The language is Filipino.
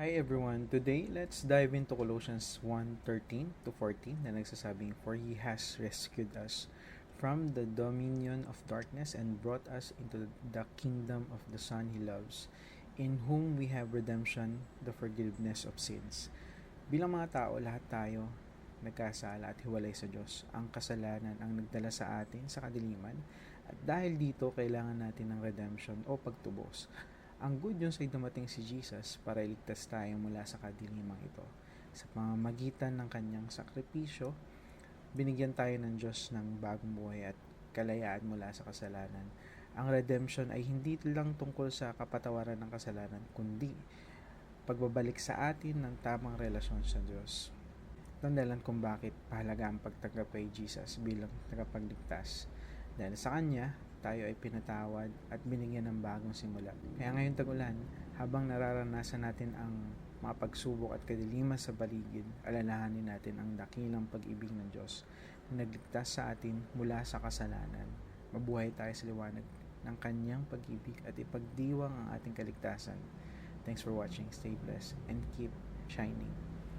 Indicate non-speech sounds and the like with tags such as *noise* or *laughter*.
Hi everyone. Today, let's dive into Colossians 1:13 to 14 na nagsasabing, For He has rescued us from the dominion of darkness and brought us into the kingdom of the Son He loves, in whom we have redemption, the forgiveness of sins. Bilang mga tao, lahat tayo nagkasala at hiwalay sa Diyos. Ang kasalanan ang nagdala sa atin sa kadiliman at dahil dito kailangan natin ng redemption o pagtubos. *laughs* Ang good news ay dumating si Jesus para iligtas tayo mula sa kadilimang ito. Sa pamamagitan ng kanyang sakripisyo, binigyan tayo ng Diyos ng bagong buhay at kalayaan mula sa kasalanan. Ang redemption ay hindi lang tungkol sa kapatawaran ng kasalanan, kundi pagbabalik sa atin ng tamang relasyon sa Diyos. Ito dahilan kung bakit pahalaga ang pagtanggap kay Jesus bilang tagapagligtas. Dahil sa Kanya, tayo ay pinatawad at binigyan ng bagong simula. Kaya ngayon tagulan, habang nararanasan natin ang mga pagsubok at kadiliman sa paligid, alalahanin natin ang dakilang pag-ibig ng Diyos na nagligtas sa atin mula sa kasalanan. Mabuhay tayo sa liwanag ng kanyang pag-ibig at ipagdiwang ang ating kaligtasan. Thanks for watching. Stay blessed and keep shining.